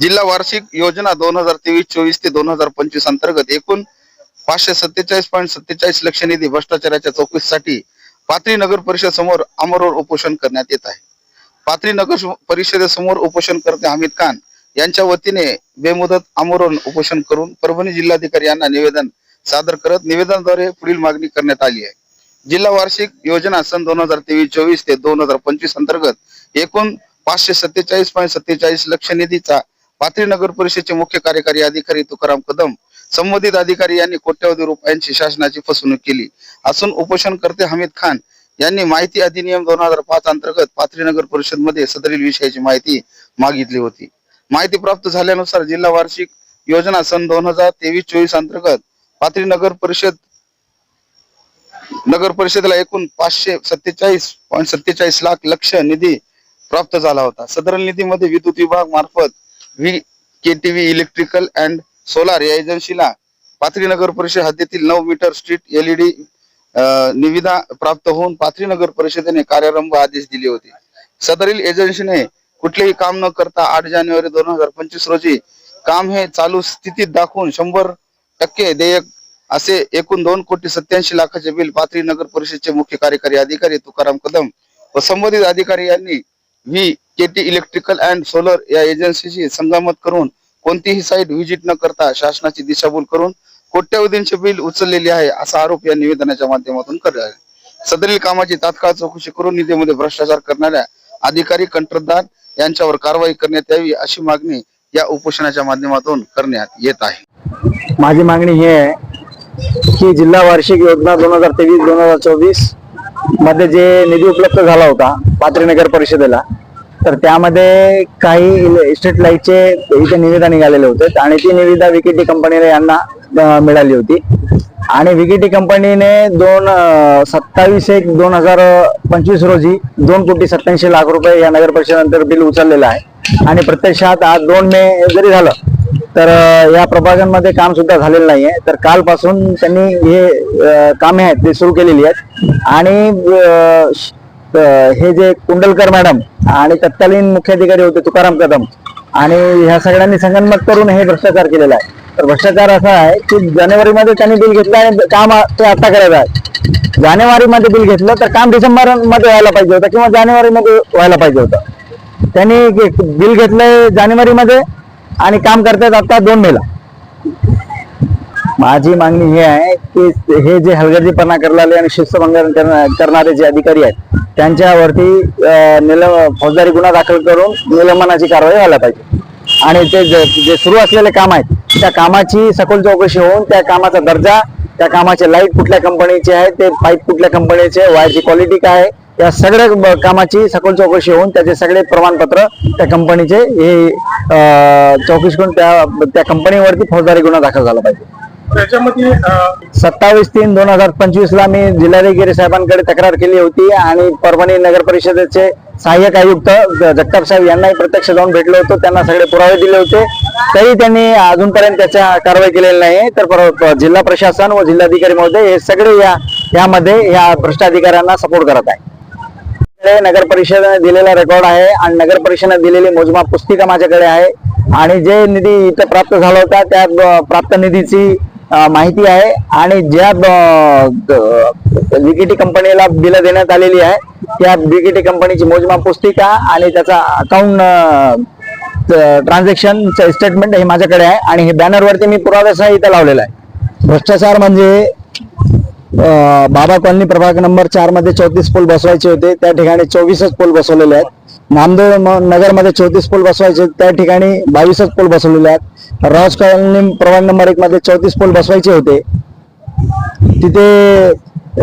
जिल्हा वार्षिक योजना दोन हजार तेवीस चोवीस ते दोन हजार पंचवीस अंतर्गत एकूण पाचशे सत्तेचाळीस पॉईंट सत्तेचाळीस लक्ष निधी भ्रष्टाचाराच्या चौकशीसाठी पाथरी नगर परिषद समोर अमरवर उपोषण करण्यात येत आहे. पाथरी नगर परिषदेसमोर उपोषणकर्ते हमीद खान यांच्या वतीने बेमुदत आमरण उपोषण करून परभणी जिल्हाधिकारी यांना निवेदन सादर करत निवेदनाद्वारे पुढील मागणी करण्यात आली आहे. जिल्हा वार्षिक योजना सन दोन हजार तेवीस चोवीस ते दोन हजार पंचवीस अंतर्गत एकूण पाचशे सत्तेचाळीस पॉईंट सत्तेचाळीस लक्ष निधीचा पाथरी नगर परिषदेचे मुख्य कार्यकारी अधिकारी तुकाराम कदम संबंधित अधिकारी यांनी कोट्यवधी रुपयांची शासनाची फसवणूक केली. असून उपोषणकर्ते हमीद खान यांनी माहिती अधिनियम दोन हजार पाच अंतर्गत पाथरी नगर परिषदमध्ये सदरील विषयाची माहिती मागितली होती. माहिती प्राप्त झाल्यानुसार जिल्हा वार्षिक योजना सन दोन हजार तेवीस चोवीस अंतर्गत पाथरी नगर परिषद नगर परिषदेला एकूण पाचशे सत्तेचाळीस पॉईंट सत्तेचाळीस लाख लक्ष निधी प्राप्त झाला होता. सदर निधीमध्ये विद्युत विभाग मार्फत V K TV electrical and solar या एजन्सीला पाथरी नगर परिषद हद्दीतील नऊ मीटर स्ट्रीट एलईडी निविदा प्राप्त होऊन पाथरी नगर परिषदेने कार्यारंभ आदेश दिले होते. सदरील एजन्सीने कुठलेही काम न करता आठ जानेवारी दोन हजार पंचवीस रोजी काम हे चालू स्थितीत दाखवून शंभर टक्के देयक असे एकूण दोन कोटी सत्याऐंशी लाखाचे बिल पाथरी नगर परिषदेचे मुख्य कार्यकारी अधिकारी तुकाराम कदम व संबंधित अधिकारी यांनी V KT electrical and solar या एजन्सीशी संगमत करून कोणतीही साईट व्हिजिट न करता शासनाची दिशाभूल करून कोट्यवधींचे बिल उचललेले आहे असा आरोप या निवेदनाच्या माध्यमातून करण्यात आहे सदरील कामाची तात्काळ चौकशी करून निधीमध्ये भ्रष्टाचार करणाऱ्या अधिकारी कंत्राटदार यांच्यावर कारवाई करण्यात यावी अशी मागणी या उपोषणाच्या माध्यमातून करण्यात येत आहे. माझी मागणी ही आहे की जिल्हा वार्षिक योजना दोन हजार तेवीस दोन हजार चोवीसमध्ये जे निधी उपलब्ध झाला होता पाथरी नगर परिषदेला तर त्यामध्ये काही स्ट्रीट लाईटचे इथे निविदा निघालेले होते आणि ती निविदा विकेटी कंपनीने यांना मिळाली होती. आणि विकेटी कंपनीने दोन सत्तावीस एक दोन हजार पंचवीस रोजी दोन कोटी सत्याऐंशी लाख रुपये या नगर परिषदेनंतर बिल उचललेलं आहे. आणि प्रत्यक्षात आज दोन मे जरी झालं तर या प्रभागांमध्ये काम सुद्धा झालेलं नाहीये. तर कालपासून त्यांनी हे कामे आहेत ते सुरू केलेली आहेत. आणि हे जे कुंडलकर मॅडम आणि तत्कालीन मुख्याधिकारी होते तुकाराम कदम आणि ह्या सगळ्यांनी संगणमत करून हे भ्रष्टाचार केलेला आहे. तर भ्रष्टाचार असा आहे की जानेवारी मध्ये त्यांनी बिल घेतलं आणि काम ते आता करायचं आहे. जानेवारी मध्ये बिल घेतलं तर काम डिसेंबरमध्ये व्हायला पाहिजे होतं किंवा जानेवारी मध्ये व्हायला पाहिजे होतं. त्यांनी बिल घेतलंय जानेवारी मध्ये आणि काम करतायत आता दोन मेला. माझी मागणी ही आहे की हे जे हलगर्जीपणा करणारे आणि शिस्तभंग करणारे जे अधिकारी आहेत त्यांच्यावरती निलम फौजदारी गुन्हा दाखल करून निलंबनाची कारवाई व्हायला पाहिजे. आणि ते जे जे सुरू असलेले काम आहेत त्या कामाची सखोल चौकशी होऊन त्या कामाचा दर्जा त्या कामाचे लाइट कुठल्या कंपनीचे आहे ते पाईप कुठल्या कंपनीचे वायरची क्वालिटी काय आहे या सगळ्या कामाची सखोल चौकशी होऊन त्याचे सगळे प्रमाणपत्र त्या कंपनीचे हे चौकशी करून त्या त्या कंपनीवरती फौजदारी गुन्हा दाखल झाला पाहिजे. त्याच्यामध्ये सत्तावीस तीन दोन हजार पंचवीस ला मी जिल्हाधिकारी साहेबांकडे तक्रार केली होती आणि परभणी नगर परिषदेचे सहाय्यक आयुक्त जगताप साहेब यांनाही प्रत्यक्ष जाऊन भेटलो होतो. त्यांना सगळे पुरावे दिले होते. तरी त्यांनी अजूनपर्यंत त्याच्या कारवाई केलेली नाही. तर पर- जिल्हा प्रशासन व जिल्हाधिकारी महोदय हे सगळे या यामध्ये या भ्रष्टाधिकाऱ्यांना सपोर्ट करत आहे. नगर परिषदेने दिलेला रेकॉर्ड आहे आणि नगर परिषदेने दिलेली मोजमाप पुस्तिका माझ्याकडे आहे. आणि जे निधी इथं प्राप्त झाला होता त्या प्राप्त निधीची माहिती आहे आणि ज्या बीकेटी कंपनीला बिलं देण्यात आलेली आहे त्या बीकेटी कंपनीची मोजमाप पुस्तिका आणि त्याचा अकाउंट ट्रान्झॅक्शन स्टेटमेंट हे माझ्याकडे आहे आणि हे बॅनरवरती मी पुराव्यासह इथं लावलेला आहे. भ्रष्टाचार म्हणजे बाबा कॉलनी प्रभाग नंबर चारमध्ये चौतीस पूल बसवायचे होते. त्या ठिकाणी चोवीसच पूल बसवलेले आहेत. नामदेव नगरमध्ये चौतीस पूल बसवायचे त्या ठिकाणी बावीसच पूल बसवलेले आहेत. राज कॉलनी प्रभाग नंबर एक मध्ये चौतीस पूल बसवायचे होते. तिथे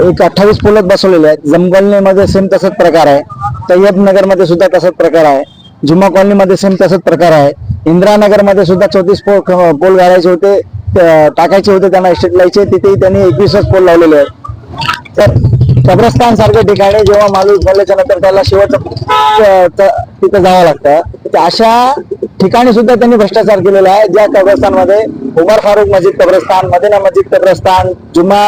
एक अठ्ठावीस पूलच बसवलेले आहेत. जम कॉलनीमध्ये सेम तसाच प्रकार आहे. तय्यब नगरमध्ये सुद्धा तसाच प्रकार आहे. जुम्मा कॉलनी मध्ये सेम तसाच प्रकार आहे. इंदिरानगरमध्ये सुद्धा चौतीस पोल पोल घालायचे होते. टाकायचे होते त्यांना इस्टेट लायचे. तिथेही त्यांनी एकवीसच पोल लावलेले आहेत. तर कब्रस्तान सारख्या ठिकाणी जेव्हा माणूस बोलल्याच्या नंतर त्याला शेवटचं तिथं जावं लागतं. तर अशा ठिकाणी सुद्धा त्यांनी भ्रष्टाचार केलेला आहे ज्या कब्रस्तानमध्ये उमर फारूक मस्जिद कब्रस्तान मदिना मस्जिद कब्रस्तान जुमा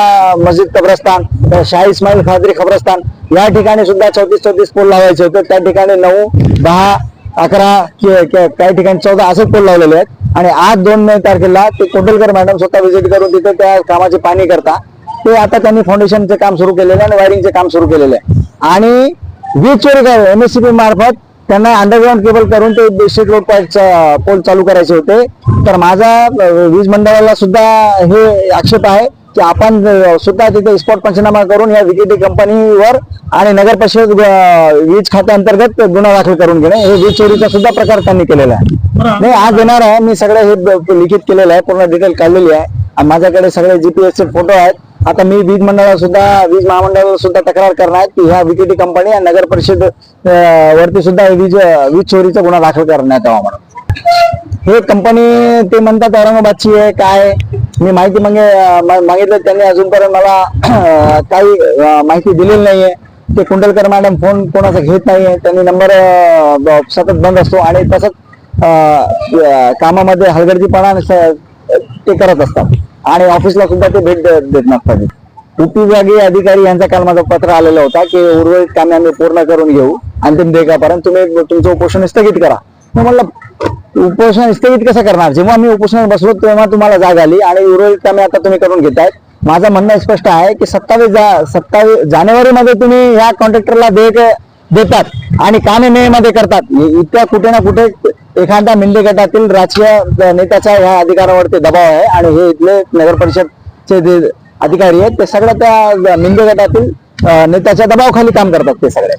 मस्जिद कब्रस्तान शाह इस्माईल खादरी कब्रस्तान या ठिकाणी सुद्धा चौतीस चौतीस पोल लावायचे होते. त्या ठिकाणी नऊ दहा अकरा काही ठिकाणी चौदा असे पोल लावलेले आहेत. आणि आज दोन मे तारखेला ते कोंडलकर मॅडम स्वतः व्हिजिट करून तिथे त्या कामाची पाणी करता. ते आता त्यांनी फाउंडेशनचे काम सुरू केलेले आहे आणि वायरिंगचे काम सुरू केलेले. आहे आणि वीज चोरी काय एमएससीबी मार्फत त्यांना अंडरग्राऊंड केबल करून ते डिस्ट्रिक्ट रोड पोल चालू करायचे होते. तर माझा वीज मंडळाला सुद्धा हे आक्षेप आहे. की आपण सुद्धा तिथे स्पॉट पंचनामा करून या विकेटी कंपनीवर आणि नगर परिषद वीज खात्याअंतर्गत गुन्हा दाखल करून घेणे. हे वीज चोरीचा सुद्धा प्रकार त्यांनी केलेला आहे. नाही आज येणार आहे. मी सगळं हे लिखित केलेलं आहे. पूर्ण डिटेल काढलेली आहे. माझ्याकडे सगळे जीपीएस चे फोटो आहेत. आता मी वीज मंडळाला सुद्धा वीज महामंडळावर सुद्धा तक्रार करणार आहे की ह्या विकेटी कंपनी आणि नगर परिषद वरती सुद्धा वीज वीज चोरीचा गुन्हा दाखल करण्यात यावा म्हणून. हे कंपनी ते म्हणतात औरंगाबादची आहे काय मी माहिती मागे मागितलं त्यांनी अजूनपर्यंत मला काही माहिती दिलेली नाहीये. ते कुंडलकर मॅडम फोन कोणाचा घेत नाहीये. त्यांनी नंबर सतत बंद असतो आणि तसंच कामामध्ये हलगर्जीपणा ते करत असतात. आणि ऑफिसला सुद्धा ते भेट देत नसतात उपविभागीय अधिकारी यांचा काल माझा पत्र आलेला होता की उर्वरित कामे आम्ही पूर्ण करून घेऊ. अंतिम देखापर्यंत तुम्ही तुमचं उपोषण स्थगित करा. मी म्हणलं उपोषण स्थगित कसं करणार? जेव्हा मी उपोषणात बसलो तेव्हा तुम्हाला जाग आली आणि उर्वरित कामे आता तुम्ही करून घेतायत. माझं म्हणणं स्पष्ट आहे की सत्तावीस जा सत्तावीस जानेवारी मध्ये तुम्ही ह्या कॉन्ट्रॅक्टरला देयक देतात आणि कामे मे मध्ये करतात इतक्या कुठे ना कुठे एखाद्या मिंदे गटातील राजकीय नेत्याच्या ह्या अधिकारावरती दबाव आहे आणि हे इथले नगर परिषदचे जे अधिकारी आहेत ते सगळ्या त्या मिंदे गटातील नेत्याच्या दबावाखाली काम करतात ते सगळे.